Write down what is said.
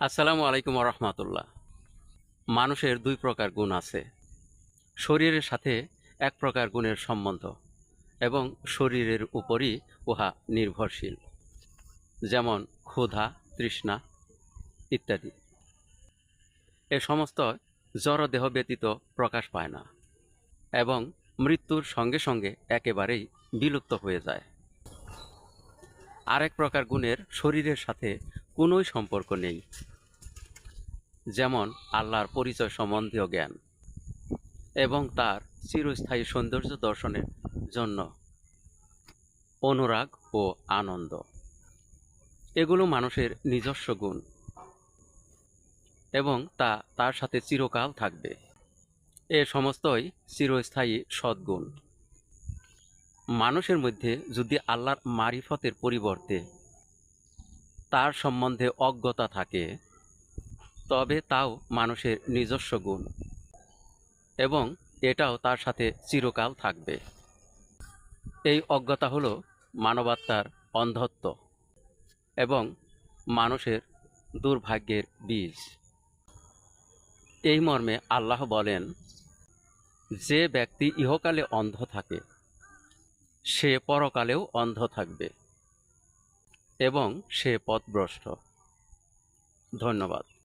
আসসালামু আলাইকুম রহমতুল্লাহ। মানুষের দুই প্রকার গুণ আছে। শরীরের সাথে এক প্রকার গুণের সম্বন্ধ এবং শরীরের উপরই উহা নির্ভরশীল, যেমন ক্ষুধা, তৃষ্ণা ইত্যাদি। এ সমস্ত জড়দেহ ব্যতীত প্রকাশ পায় না এবং মৃত্যুর সঙ্গে সঙ্গে একেবারেই বিলুপ্ত হয়ে যায়। আরেক প্রকার গুণের শরীরের সাথে কোনোই সম্পর্ক নেই। যেমন আল্লাহর পরিচয় সম্বন্ধীয় জ্ঞান এবং তার চিরস্থায়ী সৌন্দর্য দর্শনের জন্য অনুরাগ ও আনন্দ। এগুলো মানুষের নিজস্ব গুণ এবং তা তার সাথে চিরকাল থাকবে। এ সমস্তই চিরস্থায়ী সদ্গুণ। মানুষের মধ্যে যদি আল্লাহর মারিফতের পরিবর্তে তার সম্বন্ধে অজ্ঞতা থাকে, তবে তাও মানুষের নিজস্ব গুণ এবং এটাও তার সাথে চিরকাল থাকবে। এই অজ্ঞতা হলো মানবাত্মার অন্ধত্ব এবং মানুষের দুর্ভাগ্যের বীজ। এই মর্মে আল্লাহ বলেন, যে ব্যক্তি ইহকালে অন্ধ থাকে, সে পরকালেও অন্ধ থাকবে। এবং সে পথভ্রষ্ট। ধন্যবাদ।